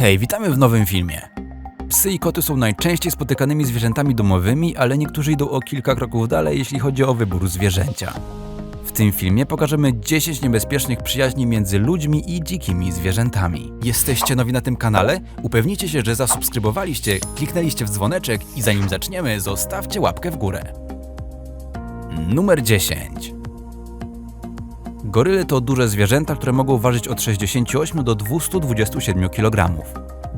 Hej, witamy w nowym filmie. Psy i koty są najczęściej spotykanymi zwierzętami domowymi, ale niektórzy idą o kilka kroków dalej, jeśli chodzi o wybór zwierzęcia. W tym filmie pokażemy 10 niebezpiecznych przyjaźni między ludźmi i dzikimi zwierzętami. Jesteście nowi na tym kanale? Upewnijcie się, że zasubskrybowaliście, kliknęliście w dzwoneczek i zanim zaczniemy, zostawcie łapkę w górę. Numer 10. Goryle to duże zwierzęta, które mogą ważyć od 68 do 227 kg.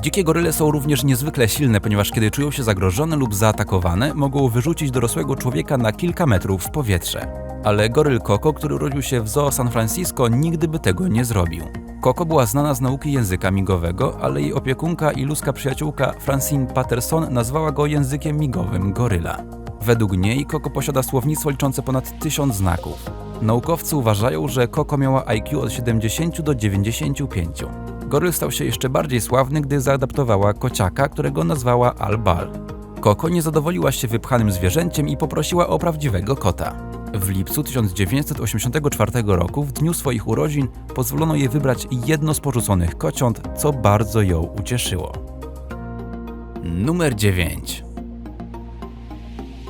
Dzikie goryle są również niezwykle silne, ponieważ kiedy czują się zagrożone lub zaatakowane, mogą wyrzucić dorosłego człowieka na kilka metrów w powietrze. Ale goryl Coco, który urodził się w Zoo San Francisco, nigdy by tego nie zrobił. Coco była znana z nauki języka migowego, ale jej opiekunka i ludzka przyjaciółka Francine Patterson nazwała go językiem migowym goryla. Według niej Coco posiada słownictwo liczące ponad tysiąc znaków. Naukowcy uważają, że Coco miała IQ od 70 do 95. Goryl stał się jeszcze bardziej sławny, gdy zaadaptowała kociaka, którego nazwała Al-Bal. Coco nie zadowoliła się wypchanym zwierzęciem i poprosiła o prawdziwego kota. W lipcu 1984 roku, w dniu swoich urodzin, pozwolono jej wybrać jedno z porzuconych kociąt, co bardzo ją ucieszyło. Numer 9.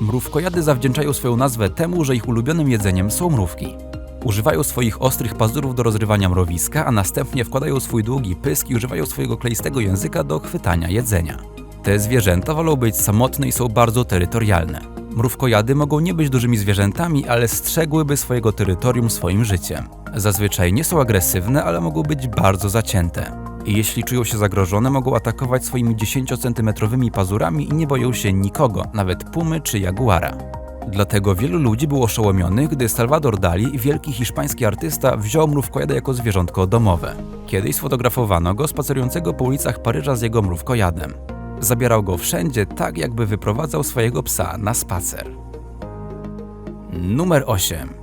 Mrówkojady zawdzięczają swoją nazwę temu, że ich ulubionym jedzeniem są mrówki. Używają swoich ostrych pazurów do rozrywania mrowiska, a następnie wkładają swój długi pysk i używają swojego kleistego języka do chwytania jedzenia. Te zwierzęta wolą być samotne i są bardzo terytorialne. Mrówkojady mogą nie być dużymi zwierzętami, ale strzegłyby swojego terytorium swoim życiem. Zazwyczaj nie są agresywne, ale mogą być bardzo zacięte. Jeśli czują się zagrożone, mogą atakować swoimi 10-centymetrowymi pazurami i nie boją się nikogo, nawet pumy czy jaguara. Dlatego wielu ludzi było oszołomionych, gdy Salvador Dali, wielki hiszpański artysta, wziął mrówkojada jako zwierzątko domowe. Kiedyś sfotografowano go spacerującego po ulicach Paryża z jego mrówkojadem. Zabierał go wszędzie, tak jakby wyprowadzał swojego psa na spacer. Numer 8.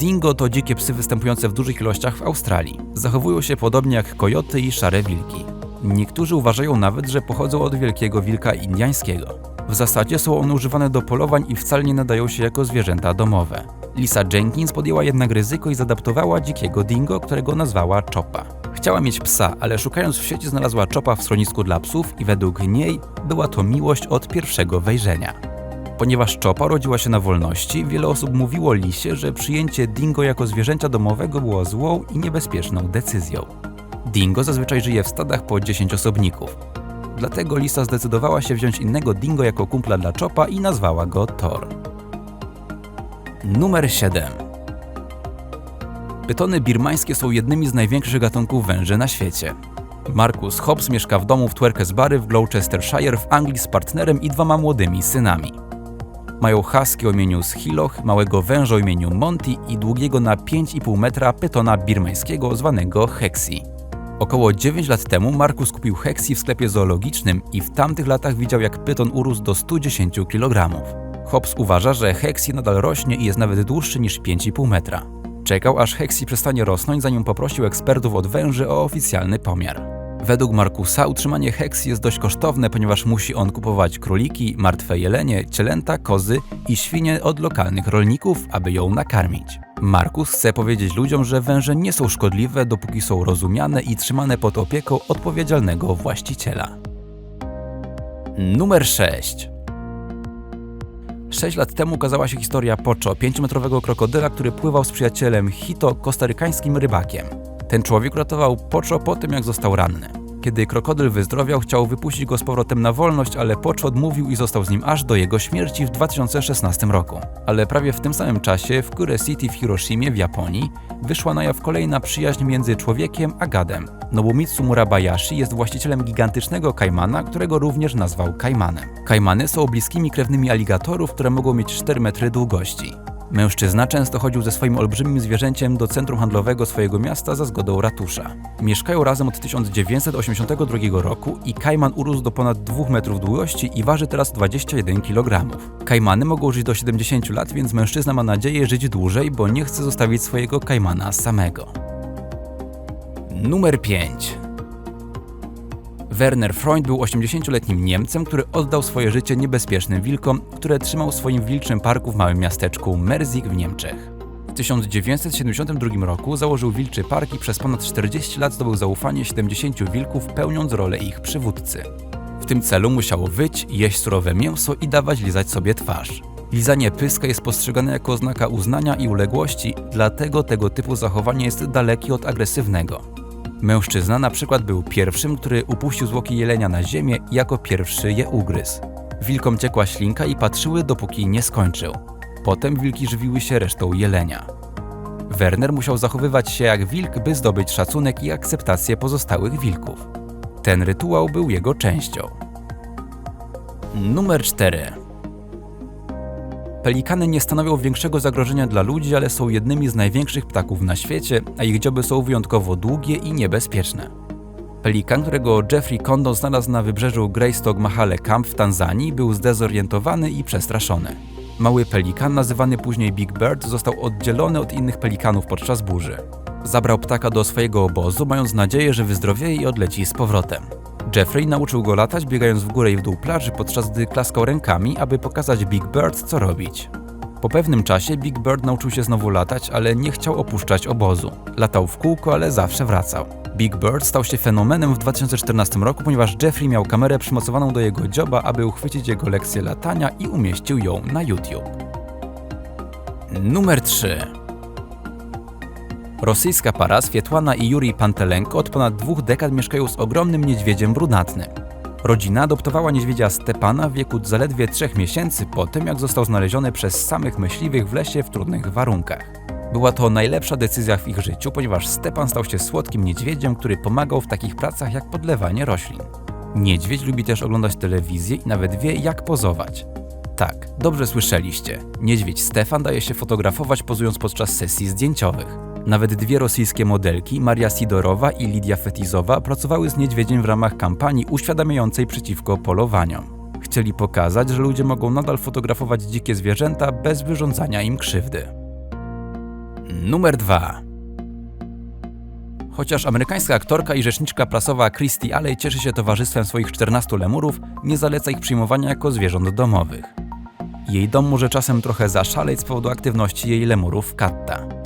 Dingo to dzikie psy występujące w dużych ilościach w Australii. Zachowują się podobnie jak kojoty i szare wilki. Niektórzy uważają nawet, że pochodzą od wielkiego wilka indiańskiego. W zasadzie są one używane do polowań i wcale nie nadają się jako zwierzęta domowe. Lisa Jenkins podjęła jednak ryzyko i zadaptowała dzikiego dingo, którego nazwała Chopa. Chciała mieć psa, ale szukając w sieci znalazła Chopa w schronisku dla psów i według niej była to miłość od pierwszego wejrzenia. Ponieważ Chopa rodziła się na wolności, wiele osób mówiło Lisie, że przyjęcie dingo jako zwierzęcia domowego było złą i niebezpieczną decyzją. Dingo zazwyczaj żyje w stadach po 10 osobników. Dlatego Lisa zdecydowała się wziąć innego dingo jako kumpla dla Chopa i nazwała go Thor. Numer 7. Pytony birmańskie są jednymi z największych gatunków węży na świecie. Marcus Hobbs mieszka w domu w Twerkesbury w Gloucestershire w Anglii z partnerem i dwoma młodymi synami. Mają husky o imieniu Schiloch, małego węża o imieniu Monty i długiego na 5,5 metra pytona birmańskiego zwanego Hexi. Około 9 lat temu Markus kupił Hexi w sklepie zoologicznym i w tamtych latach widział jak pyton urósł do 110 kg. Hobbs uważa, że Hexi nadal rośnie i jest nawet dłuższy niż 5,5 metra. Czekał aż Hexi przestanie rosnąć, zanim poprosił ekspertów od węży o oficjalny pomiar. Według Markusa utrzymanie Hexi jest dość kosztowne, ponieważ musi on kupować króliki, martwe jelenie, cielęta, kozy i świnie od lokalnych rolników, aby ją nakarmić. Markus chce powiedzieć ludziom, że węże nie są szkodliwe, dopóki są rozumiane i trzymane pod opieką odpowiedzialnego właściciela. Numer 6. 6 lat temu ukazała się historia Pocho, 5-metrowego krokodyla, który pływał z przyjacielem Hito, kostarykańskim rybakiem. Ten człowiek uratował Pocho po tym, jak został ranny. Kiedy krokodyl wyzdrowiał, chciał wypuścić go z powrotem na wolność, ale Pocho odmówił i został z nim aż do jego śmierci w 2016 roku. Ale prawie w tym samym czasie w Kure City w Hiroshimie w Japonii wyszła na jaw kolejna przyjaźń między człowiekiem a gadem. Nobumitsu Murabayashi jest właścicielem gigantycznego kajmana, którego również nazwał kajmanem. Kajmany są bliskimi krewnymi aligatorów, które mogą mieć 4 metry długości. Mężczyzna często chodził ze swoim olbrzymim zwierzęciem do centrum handlowego swojego miasta za zgodą ratusza. Mieszkają razem od 1982 roku i kajman urósł do ponad 2 metrów długości i waży teraz 21 kg. Kajmany mogą żyć do 70 lat, więc mężczyzna ma nadzieję żyć dłużej, bo nie chce zostawić swojego kajmana samego. Numer 5. Werner Freund był 80-letnim Niemcem, który oddał swoje życie niebezpiecznym wilkom, które trzymał w swoim wilczym parku w małym miasteczku Merzik w Niemczech. W 1972 roku założył Wilczy Park i przez ponad 40 lat zdobył zaufanie 70 wilków, pełniąc rolę ich przywódcy. W tym celu musiało wyć, jeść surowe mięso i dawać lizać sobie twarz. Lizanie pyska jest postrzegane jako oznaka uznania i uległości, dlatego tego typu zachowanie jest dalekie od agresywnego. Mężczyzna na przykład był pierwszym, który upuścił zwłoki jelenia na ziemię i jako pierwszy je ugryzł. Wilkom ciekła ślinka i patrzyły, dopóki nie skończył. Potem wilki żywiły się resztą jelenia. Werner musiał zachowywać się jak wilk, by zdobyć szacunek i akceptację pozostałych wilków. Ten rytuał był jego częścią. Numer 4. Pelikany nie stanowią większego zagrożenia dla ludzi, ale są jednymi z największych ptaków na świecie, a ich dzioby są wyjątkowo długie i niebezpieczne. Pelikan, którego Jeffrey Condon znalazł na wybrzeżu Greystock Mahale Camp w Tanzanii, był zdezorientowany i przestraszony. Mały pelikan, nazywany później Big Bird, został oddzielony od innych pelikanów podczas burzy. Zabrał ptaka do swojego obozu, mając nadzieję, że wyzdrowieje i odleci z powrotem. Jeffrey nauczył go latać, biegając w górę i w dół plaży, podczas gdy klaskał rękami, aby pokazać Big Bird, co robić. Po pewnym czasie Big Bird nauczył się znowu latać, ale nie chciał opuszczać obozu. Latał w kółko, ale zawsze wracał. Big Bird stał się fenomenem w 2014 roku, ponieważ Jeffrey miał kamerę przymocowaną do jego dzioba, aby uchwycić jego lekcję latania i umieścił ją na YouTube. Numer 3 Rosyjska para Swietłana i Juri Pantelenko od ponad dwóch dekad mieszkają z ogromnym niedźwiedziem brunatnym. Rodzina adoptowała niedźwiedzia Stepana w wieku zaledwie trzech miesięcy po tym, jak został znaleziony przez samych myśliwych w lesie w trudnych warunkach. Była to najlepsza decyzja w ich życiu, ponieważ Stepan stał się słodkim niedźwiedziem, który pomagał w takich pracach jak podlewanie roślin. Niedźwiedź lubi też oglądać telewizję i nawet wie, jak pozować. Tak, dobrze słyszeliście. Niedźwiedź Stefan daje się fotografować pozując podczas sesji zdjęciowych. Nawet dwie rosyjskie modelki, Maria Sidorowa i Lidia Fetizowa, pracowały z niedźwiedziem w ramach kampanii uświadamiającej przeciwko polowaniom. Chcieli pokazać, że ludzie mogą nadal fotografować dzikie zwierzęta bez wyrządzania im krzywdy. Numer 2. Chociaż amerykańska aktorka i rzeczniczka prasowa Christy Alley cieszy się towarzystwem swoich 14 lemurów, nie zaleca ich przyjmowania jako zwierząt domowych. Jej dom może czasem trochę zaszaleć z powodu aktywności jej lemurów katta.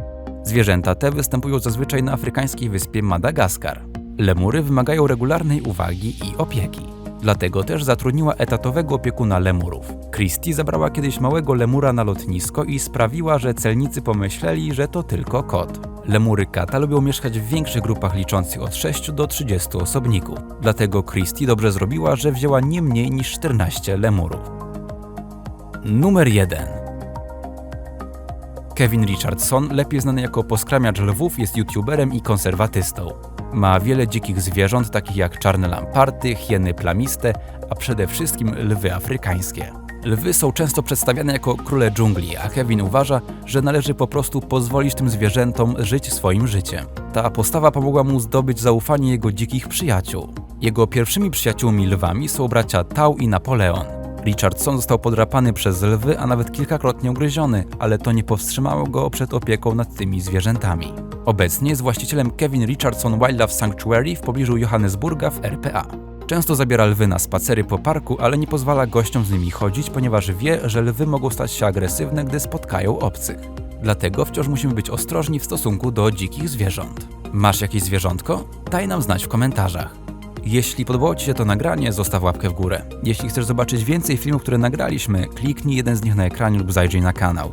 Zwierzęta te występują zazwyczaj na afrykańskiej wyspie Madagaskar. Lemury wymagają regularnej uwagi i opieki. Dlatego też zatrudniła etatowego opiekuna lemurów. Christie zabrała kiedyś małego lemura na lotnisko i sprawiła, że celnicy pomyśleli, że to tylko kot. Lemury kata lubią mieszkać w większych grupach liczących od 6 do 30 osobników. Dlatego Christie dobrze zrobiła, że wzięła nie mniej niż 14 lemurów. Numer 1. Kevin Richardson, lepiej znany jako poskramiacz lwów, jest youtuberem i konserwatystą. Ma wiele dzikich zwierząt, takich jak czarne lamparty, hieny plamiste, a przede wszystkim lwy afrykańskie. Lwy są często przedstawiane jako króle dżungli, a Kevin uważa, że należy po prostu pozwolić tym zwierzętom żyć swoim życiem. Ta postawa pomogła mu zdobyć zaufanie jego dzikich przyjaciół. Jego pierwszymi przyjaciółmi lwami są bracia Tau i Napoleon. Richardson został podrapany przez lwy, a nawet kilkakrotnie ugryziony, ale to nie powstrzymało go przed opieką nad tymi zwierzętami. Obecnie jest właścicielem Kevin Richardson Wildlife Sanctuary w pobliżu Johannesburga w RPA. Często zabiera lwy na spacery po parku, ale nie pozwala gościom z nimi chodzić, ponieważ wie, że lwy mogą stać się agresywne, gdy spotkają obcych. Dlatego wciąż musimy być ostrożni w stosunku do dzikich zwierząt. Masz jakieś zwierzątko? Daj nam znać w komentarzach. Jeśli podobało Ci się to nagranie, zostaw łapkę w górę. Jeśli chcesz zobaczyć więcej filmów, które nagraliśmy, kliknij jeden z nich na ekranie lub zajrzyj na kanał.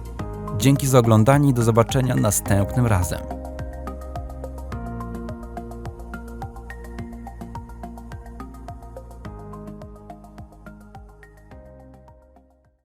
Dzięki za oglądanie i do zobaczenia następnym razem.